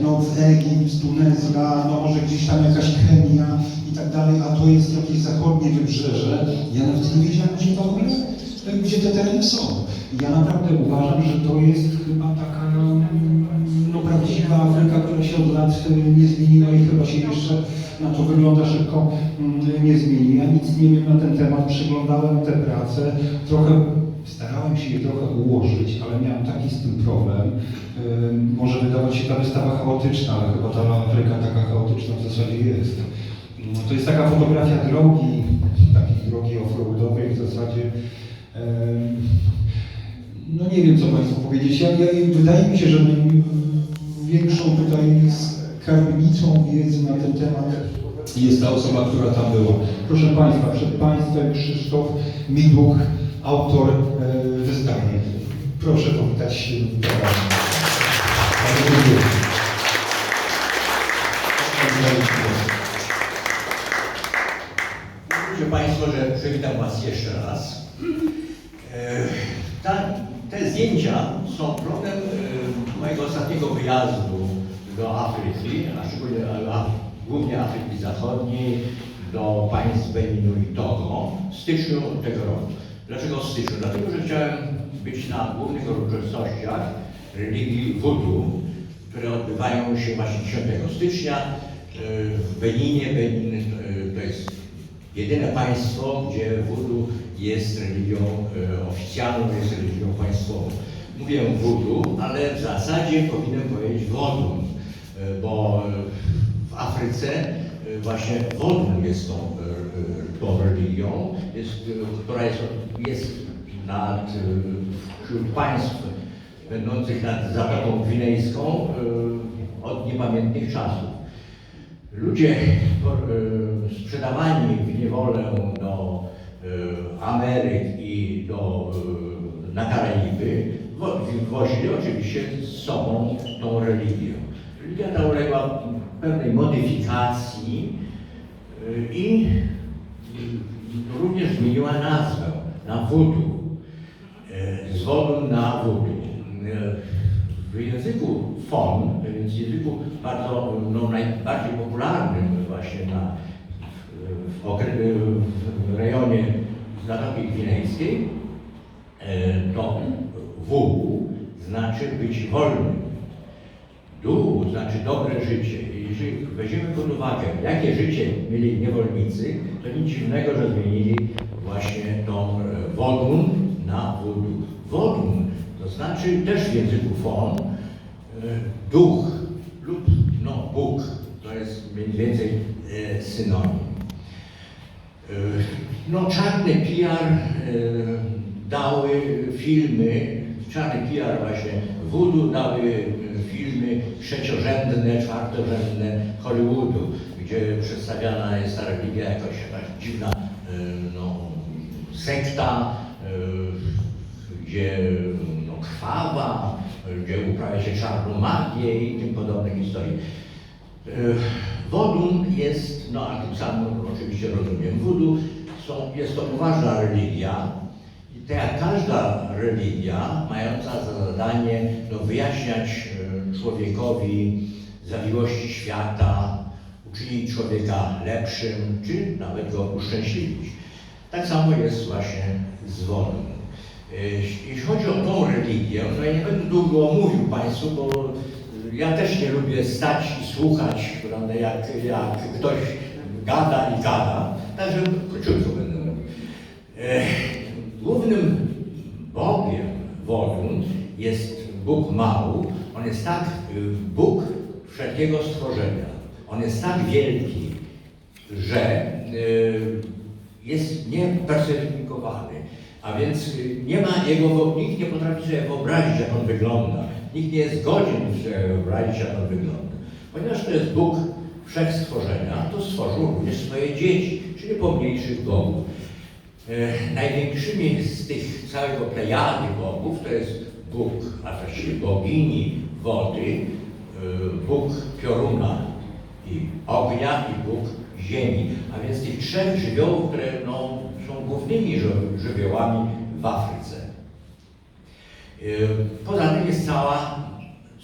no w Egipt, Tunezja, no może gdzieś tam jakaś Kenia i tak dalej, a to jest jakieś zachodnie wybrzeże. Ja nawet nie wiedziałem, gdzie w ogóle, gdzie te tereny są. Ja naprawdę uważam, że to jest chyba taka no, prawdziwa Afryka, która się od lat y, nie zmieniła i chyba się jeszcze na to wygląda szybko mm, nie zmieni. Ja nic nie wiem na ten temat, przeglądałem te prace, trochę starałem się je trochę ułożyć, ale miałem taki z tym problem. Może wydawać się ta wystawa chaotyczna, ale chyba ta Afryka taka chaotyczna w zasadzie jest. Ym, To jest taka fotografia drogi, takiej drogi offroadowej w zasadzie. No nie wiem, co Państwu powiedzieć. Ja, ja, wydaje mi się, że największą tutaj skarbnicą wiedzy na ten temat jest ta osoba, która tam była. Proszę Państwa, przed Państwem Krzysztof Midłuch, autor e, wystawy. Proszę powitać się. Proszę Państwo, że przywitam Was jeszcze raz. E, Ta, te zdjęcia są plodem e, mojego ostatniego wyjazdu do Afryki, a szczególnie głównie Afryki Zachodniej, do państw Beninu i Togo w styczniu tego roku. Dlaczego w styczniu? Dlatego, że chciałem być na głównych uroczystościach religii Voodoo, które odbywają się właśnie 10 stycznia e, w Beninie. Benin e, to jest jedyne państwo, gdzie voodoo jest religią e, oficjalną, jest religią państwową. Mówię voodoo, ale w zasadzie powinienem powiedzieć wodun, e, bo w Afryce właśnie wodun jest tą, religią, jest, która jest, jest nad, e, wśród państw będących nad Zatoką Gwinejską e, od niepamiętnych czasów. Ludzie e, sprzedawani w niewolę do Ameryk i do, na Karaiby wo- wozili oczywiście z sobą tą religię. Religia ta uległa pewnej modyfikacji i również zmieniła nazwę na voodoo. E, z wodą na voodoo. E, W języku fon, więc języku bardzo, no, najbardziej popularnym właśnie na, w, okre- w rejonie Zatoki Gwinejskiej, e, to wół znaczy być wolnym. Dół znaczy dobre życie. I Jeżeli weźmiemy pod uwagę, jakie życie mieli niewolnicy, to nic dziwnego, że zmienili właśnie tą e, wodun na wódu. Wodun to znaczy też w języku fon e, duch lub no, Bóg. To jest mniej więcej e, synonim. No, czarny PR dały filmy, czarny PR właśnie voodoo dały filmy trzeciorzędne, czwartorzędne Hollywoodu, gdzie przedstawiana jest ta religia jakoś jakaś dziwna e, no, sekta, e, gdzie no, krwawa, gdzie uprawia się czarną magię i tym podobne historie. E, Wodun jest, no a tym samym oczywiście rozumiem, voodoo są, jest to poważna religia jak każda religia mająca za zadanie no, wyjaśniać e, człowiekowi zawiłości świata, uczynić człowieka lepszym, czy nawet go uszczęśliwić. Tak samo jest właśnie z wodą. E, Jeśli chodzi o tą religię, no ja nie będę długo mówił Państwu, bo ja też nie lubię stać i słuchać, prawda, jak, jak ktoś gada i gada, także króciutko będę mówił. Głównym Bogiem Wodun jest Bóg Mału. On jest tak, y, Bóg wszelkiego stworzenia. On jest tak wielki, że y, jest niepersonifikowany. A więc y, nie ma jego, nikt nie potrafi sobie wyobrazić, jak on wygląda. Nikt nie jest godzien sobie wyobrazić, jak on wygląda. Ponieważ to jest Bóg wszechstworzenia, to stworzył również swoje dzieci, czyli pomniejszych bogów. E, największymi z tych całego plejady bogów to jest Bóg, a właściwie bogini wody, e, Bóg pioruna i ognia i Bóg ziemi. A więc tych trzech żywiołów, które no, są głównymi ży- żywiołami w Afryce. E, Poza tym jest cała,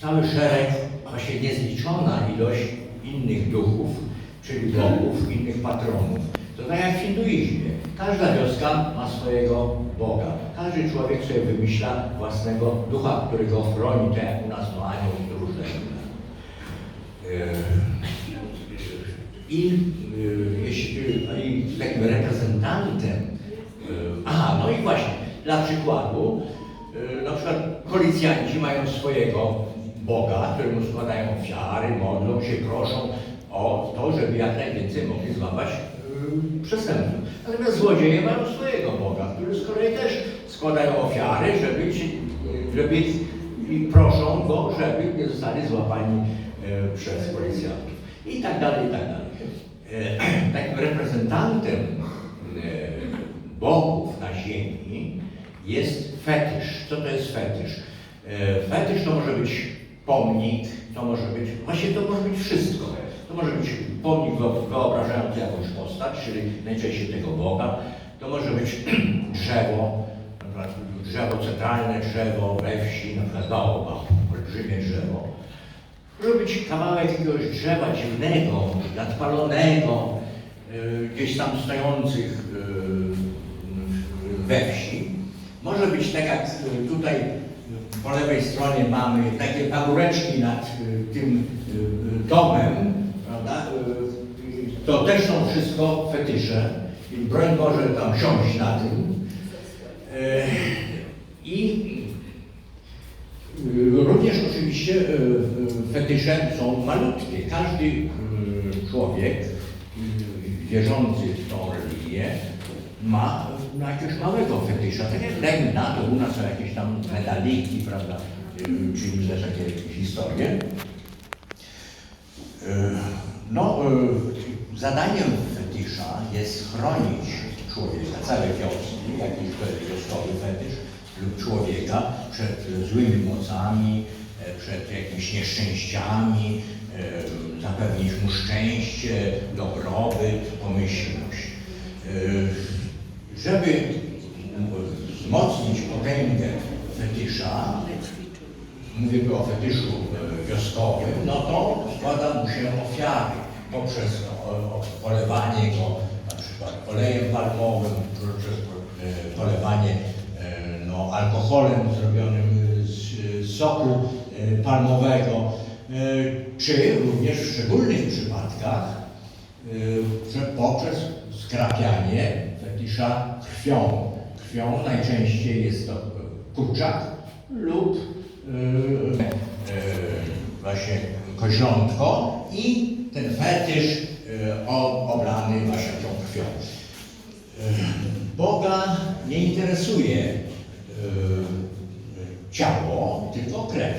cały szereg właśnie niezliczona ilość innych duchów, czyli bogów, innych patronów. To tak jak w hinduizmie. Każda wioska ma swojego Boga. Każdy człowiek sobie wymyśla własnego ducha, który go chroni, tak jak u nas to anioł i różne inne. E, I e, jeśli i takim reprezentantem, e, aha, no i właśnie, dla przykładu, e, na przykład policjanci mają swojego Boga, któremu składają ofiary, modlą się, proszą o to, żeby jak najwięcej mogli złapać e, przestępców. Natomiast złodzieje mają swojego Boga, który z kolei też składają ofiary, żeby, żeby i proszą go, żeby nie zostali złapani e, przez policjantów. I tak dalej, i tak dalej. E, takim reprezentantem e, bogów na ziemi jest fetysz. Co to jest fetysz? Fetysz to może być pomnik, to może być, właśnie to może być wszystko. To może być pomnik wyo- wyobrażający jakąś postać, czyli najczęściej tego Boga. To może być drzewo, drzewo centralne, drzewo we wsi, na przykład baobab, olbrzymie drzewo. Może być kawałek jakiegoś drzewa dziwnego, nadpalonego, y, gdzieś tam stojących y, we wsi. Może być tak jak y, tutaj po lewej stronie mamy takie pagóreczki nad tym domem, To też są wszystko fetysze. I broń Boże tam siąść na tym. Y, I Y, Również oczywiście y, y, fetysze są malutkie. Każdy y, człowiek y, wierzący w tą religię ma jakiegoś małego fetysza. Tak jak Legna, to u nas są jakieś tam medaliki, prawda, czy inne takie historie. No, zadaniem fetysza jest chronić człowieka, całe wioski, jakiś wioskowy fetysz, lub człowieka przed złymi mocami, e, przed jakimiś nieszczęściami, e, zapewnić mu szczęście, dobrobyt, pomyślność. E, Żeby wzmocnić potęgę fetysza, mówię tu o fetyszu wioskowym, no to składa mu się ofiary poprzez o, o, polewanie go na przykład olejem palmowym, poprzez e, polewanie e, no, alkoholem zrobionym z, soku e, palmowego, czy również w szczególnych przypadkach poprzez skrapianie fetisza krwią. Krwią najczęściej jest to kurczak lub właśnie koźlątko i ten fetysz e, oblany właśnie tą krwią. E, Boga nie interesuje e, ciało, tylko krew.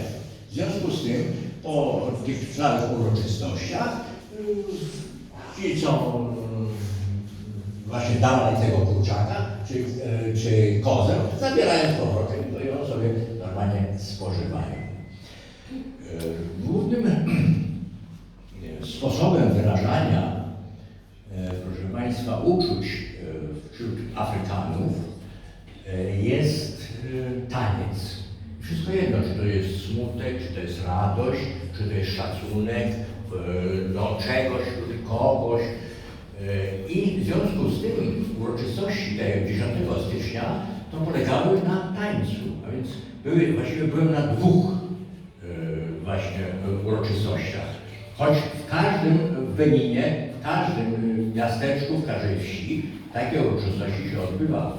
W związku z tym po tych całych uroczystościach ci, co właśnie dawali tego kurczaka, czy, czy kozę, zabierają z powrotem i ją sobie normalnie spożywają. E, Głównym sposobem wyrażania, e, proszę Państwa, uczuć e, wśród Afrykanów jest taniec. Wszystko jedno, czy to jest smutek, czy to jest radość, czy to jest szacunek do czegoś, do kogoś. I w związku z tym uroczystości te 10 stycznia to polegały na tańcu, a więc były, właściwie byłem na dwóch uroczystościach. Choć w każdym w Beninie, w każdym e, miasteczku, w każdej wsi takie uroczystości się odbywały.